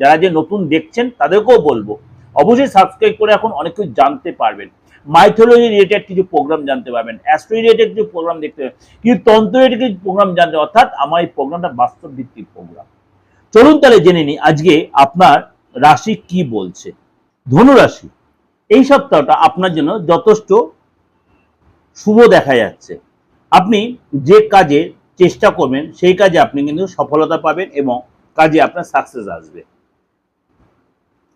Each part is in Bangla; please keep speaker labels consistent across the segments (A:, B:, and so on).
A: যারা যে নতুন দেখছেন তাদেরকেও বলব। অবশ্যই সাবস্ক্রাইব করে এখন অনেক কিছু জানতে পারবেন। মাইথোলজি রিলেটেড কিছু প্রোগ্রাম জানতে পারবেন। অ্যাস্ট্রো রিলেটেড কিছু প্রোগ্রাম দেখতে পাবেন কিন্তু তন্ত্র রিলেটেড কিছু প্রোগ্রাম জানতে অর্থাৎ আমার এই প্রোগ্রামটা বাস্তব ভিত্তিক প্রোগ্রাম চলুন তাহলে জেনে নিই, আজকে আপনার রাশি কি বলছে? ধনু রাশি এই সপ্তাহটা আপনার জন্য যথেষ্ট শুভ দেখা যাচ্ছে। আপনি যে কাজে চেষ্টা করবেন, সেই কাজে আপনি কিন্তু সফলতা পাবেন এবং কাজে আপনার সাকসেস আসবে।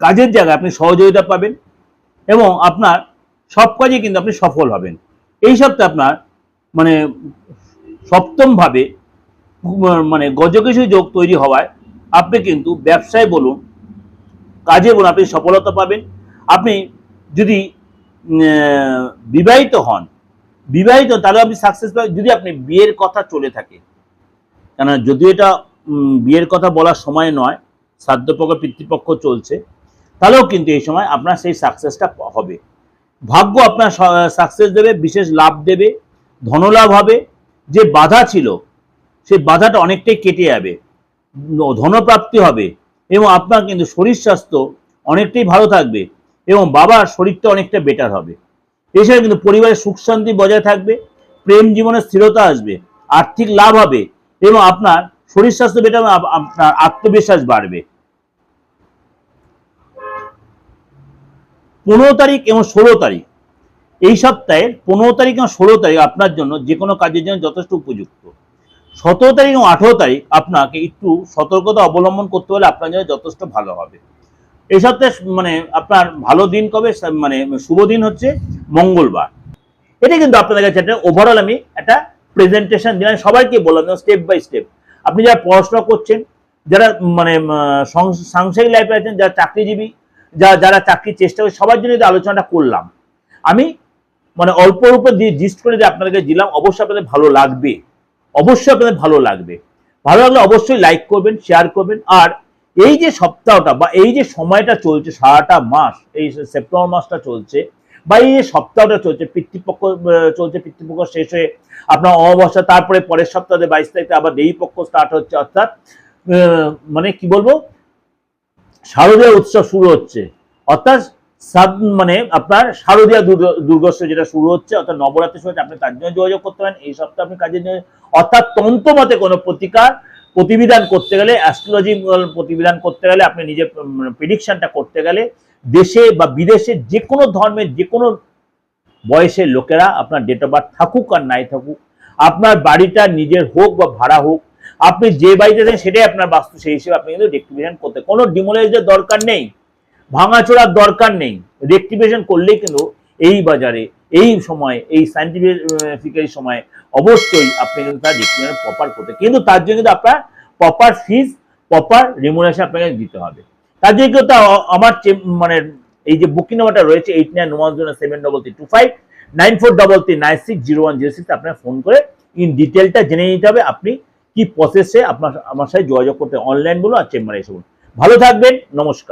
A: কাজের জায়গায় আপনি সহযোগিতা পাবেন এবং আপনার সব কাজে কিন্তু আপনি সফল হবেন। এই সপ্তাহে আপনার মানে সপ্তমভাবে মানে গজকেশী যোগ তৈরি হওয়ায় আপনি কিন্তু ব্যবসায় বলুন, কাজে বলুন আপনি সফলতা পাবেন। আপনি যদি বিবাহিত হন, বিবাহিত তাহলে আপনি সাকসেস পাবেন। যদি আপনি বিয়ের কথা চলে থাকে কেন যদিও এটা বিয়ের কথা বলার সময় নয়, শ্রাদ্ধপক্ষ, পিতৃপক্ষ চলছে তাহলেও কিন্তু এই সময় আপনার সেই সাকসেসটা হবে। ভাগ্য আপনার সাকসেস দেবে, বিশেষ লাভ দেবে, ধনলাভ হবে। যে বাধা ছিল, সেই বাধাটা অনেকটাই কেটে যাবে। ধনপ্রাপ্তি হবে এবং আপনার কিন্তু শরীর স্বাস্থ্য অনেকটাই ভালো থাকবে এবং বাবার শরীরটা অনেকটা বেটার হবে। এছাড়া কিন্তু পরিবারের সুখ শান্তি বজায় থাকবে, প্রেম জীবনে স্থিরতা আসবে, আর্থিক লাভ হবে এবং আপনার শরীর স্বাস্থ্য বেটার আপনার আত্মবিশ্বাস বাড়বে। পনেরো তারিখ এবং ষোলো তারিখ। এই সপ্তাহের পনেরো তারিখ এবং ষোলো তারিখ আপনার জন্য যে কোনো কাজের জন্য যথেষ্ট উপযুক্ত। সতেরো তারিখ এবং আঠেরো তারিখ আপনাকে একটু সতর্কতা অবলম্বন করতে হলে আপনার জন্য যথেষ্ট ভালো হবে। এই সপ্তাহে মানে আপনার ভালো দিন কবে? মানে শুভ দিন হচ্ছে মঙ্গলবার। এটা কিন্তু আপনাদের কাছে একটা ওভারঅল আমি একটা প্রেজেন্টেশন দিলাম। সবাইকে বললাম স্টেপ বাই স্টেপ আপনি যারা পড়াশোনা করছেন, যারা মানে সাংসারিক লাইফে আছেন, যারা চাকরিজীবী যা, যারা চাকরির চেষ্টা করে, সবার জন্য আলোচনাটা করলাম। আমি মানে অল্প অল্প দিয়ে জিস্ট করে যে আপনাদেরকে দিলাম, অবশ্যই আপনাদের ভালো লাগবে। অবশ্যই আপনাদের ভালো লাগবে। ভালো লাগলে অবশ্যই লাইক করবেন শেয়ার করবেন। আর এই যে সপ্তাহটা বা এই যে সময়টা চলছে, সারাটা মাস, এই সেপ্টেম্বর মাসটা চলছে, বা এই যে সপ্তাহটা চলছে, পিতৃপক্ষ চলছে, পিতৃপক্ষ শেষ হয়ে আপনার অমাবস্যা, তারপরে পরের সপ্তাহে বাইশ তারিখে আবার দেবী পক্ষ স্টার্ট হচ্ছে, অর্থাৎ মানে কি বলব? শারদীয় উৎসব শুরু হচ্ছে। অর্থাৎ মানে আপনার শারদীয় দুর্গ- দুর্গোৎসব যেটা শুরু হচ্ছে, অর্থাৎ নবরাত্রি শুরু হচ্ছে, আপনি তার জন্য যোগাযোগ করতে পারেন, এই সপ্তাহে আপনি কাজের জন্য অর্থাৎ তন্ত্র মতে কোনো প্রতিকার প্রতিবিধান করতে গেলে অ্যাস্ট্রোলজি প্রতিবিধান করতে গেলে, আপনি নিজের প্রিডিকশনটা করতে গেলে, দেশে বা বিদেশে যে কোনো ধর্মের যে কোনো বয়সের লোকেরা আপনার ডেট অফ বার্থ থাকুক আর নাই থাকুক, আপনার বাড়িটা নিজের হোক বা ভাড়া হোক আপনি যে বাড়িতে থাকেন সেটাই আপনার বাস্তু, সেই হিসেবে আপনি কিন্তু রেক্টিফিকেশন করতে। কোনো ডিমোলাইজের দরকার নেই, ভাঙাচোরার দরকার নেই। রেক্টিফিকেশন করলেই কিন্তু এই বাজারে, এই সময়, এই সাইন্টিফিক সময় অবশ্যই আপনি কিন্তু তার রেক্টিফিকেশন প্রপার করতে। কিন্তু তার জন্য কিন্তু আপনার প্রপার ফিজ প্রপার রেমুনেশন আপনাকে দিতে হবে। তার জন্য কিন্তু আমার মানে এই যে বুকিং নাম্বারটা রয়েছে eight nine one zero seven double three two five nine four double three nine six zero one zero six আপনার ফোন করে ইন ডিটেলটা জেনে নিতে হবে। আপনি কি প্রসেসে আপনার আমার সাথে যোগাযোগ করতে অনলাইন বলুন আর চেম্বারে এসে বলুন। ভালো থাকবেন, নমস্কার।